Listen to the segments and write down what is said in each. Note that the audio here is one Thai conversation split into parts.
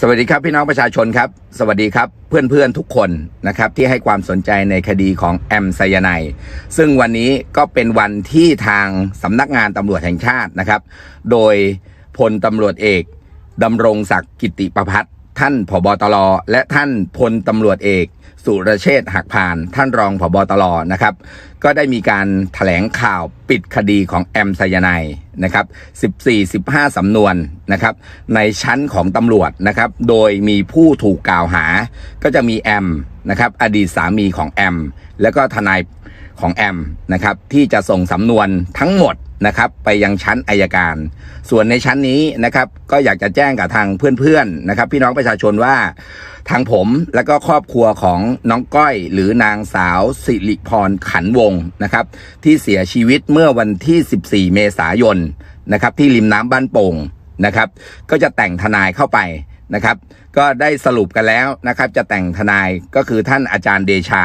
สวัสดีครับพี่น้องประชาชนครับ สวัสดีครับเพื่อนๆทุกคนนะครับที่ให้ความสนใจในคดีของแอมไซยาไนซึ่งวันนี้ก็เป็นวันที่ทางสำนักงานตำรวจแห่งชาตินะครับ โดยพลตำรวจเอกดำรงศักดิ์กิติประพัฒ ท่านผบตรและท่านพลตำรวจเอก สุรเชษฐ์หักพาน ท่านรองผบตรนะครับ ก็ได้มีการแถลงข่าวปิดคดีของแอมไซยาไนด์นะครับ 14-15 สำนวนนะครับ ในชั้นของตำรวจนะครับ โดยมีผู้ถูกกล่าวหา ก็จะมีแอม นะครับอดีตสามีของแอม แล้วก็ทนายของแอมนะครับที่จะส่งสำนวนทั้งหมดนะครับไปยังชั้นอายการ ส่วนในชั้นนี้นะครับก็อยากจะแจ้งกับทางเพื่อนๆนะครับพี่น้องประชาชนว่า ทางผมและก็ครอบครัวของน้องก้อย หรือนางสาวสิริพรขันวงนะครับที่เสียชีวิตเมื่อวันที่ 14 เมษายนนะครับที่ริมน้ำบ้านโป่งนะครับก็จะแต่งทนายเข้าไป นะครับ ก็ได้สรุปกันแล้วนะครับ จะแต่งทนายก็คือท่านอาจารย์เดชา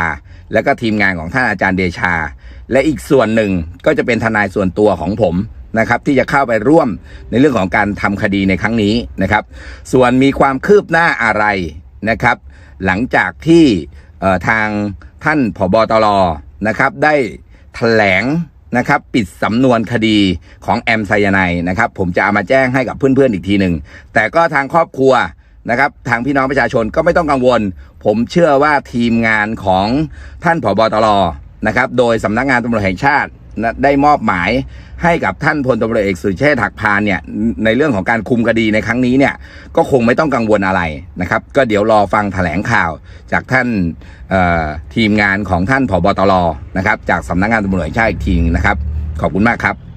และก็ทีมงานของท่านอาจารย์เดชา และอีกส่วนหนึ่งก็จะเป็นทนายส่วนตัวของผมนะครับ ที่จะเข้าไปร่วมในเรื่องของการทำคดีในครั้งนี้นะครับ ส่วนมีความคืบหน้าอะไรนะครับ หลังจากที่ทางท่านผบตรนะครับ ได้แถลง นะครับปิดสำนวนคดีของแอมไซยาไนนะครับผมจะเอามาแจ้งให้กับเพื่อนๆอีกทีหนึ่งแต่ก็ทางครอบครัวนะครับทางพี่น้องประชาชนก็ไม่ต้องกังวล ผมเชื่อว่าทีมงานของท่านผบตรนะครับโดยสำนักงานตำรวจแห่งชาติ ได้มอบหมายให้กับท่านพลตำรวจเอกสุเชษฐ์หักพานเนี่ยในเรื่องของการคุมคดีในครั้งนี้เนี่ยก็คงไม่ต้องกังวลอะไรนะครับ ก็เดี๋ยวรอฟังแถลงข่าวจากท่านทีมงานของท่านผบตรนะครับ จากสำนักงานตำรวจแห่งชาติอีกทีนะครับ ขอบคุณมากครับ